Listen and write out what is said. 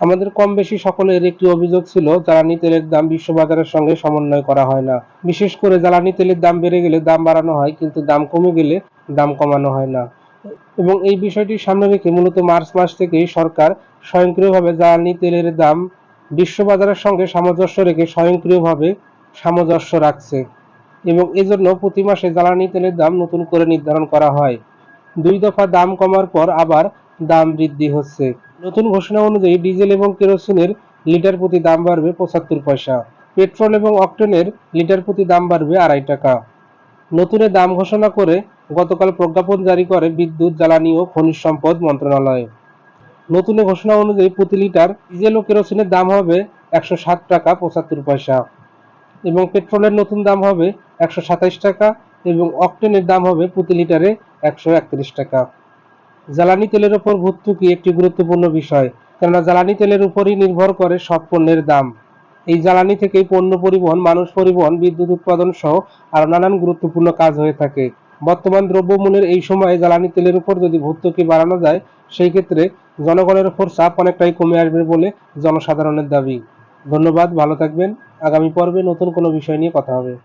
আমাদের কম বেশি সকলের একটি অভিযোগ ছিল জ্বালানি তেলের দাম বিশ্ববাজারের সঙ্গে সমন্বয় করা হয় না। বিশেষ করে জ্বালানি তেলের দাম বেড়ে গেলে দাম বাড়ানো হয়, কিন্তু দাম কমে গেলে দাম কমানো হয় না। এবং এই বিষয়টি সামনে রেখে মূলত মার্চ মাস থেকেই সরকার স্বয়ংক্রিয়ভাবে জ্বালানি তেলের দাম বিশ্ববাজারের সঙ্গে সামঞ্জস্য রেখে স্বয়ংক্রিয়ভাবে সামঞ্জস্য রাখছে। এবং এজন্য প্রতি মাসে জ্বালানি তেলের দাম নতুন করে নির্ধারণ করা হয়। দুই দফা দাম কমার পর আবার দাম বৃদ্ধি হচ্ছে। নতুন ঘোষণা অনুযায়ী ডিজেল এবং কেরোসিনের লিটার প্রতি দাম বাড়বে পঁচাত্তর পয়সা। পেট্রোল এবং অক্টেনের লিটার প্রতি দাম বাড়বে আড়াই টাকা। নতুনের দাম ঘোষণা করে গতকাল প্রজ্ঞাপন জারি করে বিদ্যুৎ, জ্বালানি ও খনিজ সম্পদ মন্ত্রণালয়। নতুন ঘোষণা অনুযায়ী প্রতি লিটার ডিজেল ও কেরোসিনের দাম হবে একশো সাত টাকা পঁচাত্তর পয়সা এবং পেট্রোলের নতুন দাম হবে একশো সাতাইশ টাকা এবং অক্টেনের দাম হবে প্রতি লিটারে একশো একত্রিশ টাকা। জ্বালানি তেলের ওপর ভর্তুকি একটি গুরুত্বপূর্ণ বিষয়, কেননা জ্বালানি তেলের উপরই নির্ভর করে সব পণ্যের দাম। এই জ্বালানি থেকেই পণ্য পরিবহন, মানুষ পরিবহন, বিদ্যুৎ উৎপাদন সহ আরও নানান গুরুত্বপূর্ণ কাজ হয়ে থাকে। বর্তমান দ্রব্যমূল্যের এই সময়ে জ্বালানি তেলের উপর যদি ভর্তুকি বাড়ানো যায়, সেই ক্ষেত্রে জনগণের উপর চাপ অনেকটাই কমে আসবে বলে জনসাধারণের দাবি। ধন্যবাদ, ভালো থাকবেন। আগামী পর্বে নতুন কোনো বিষয় নিয়ে কথা হবে।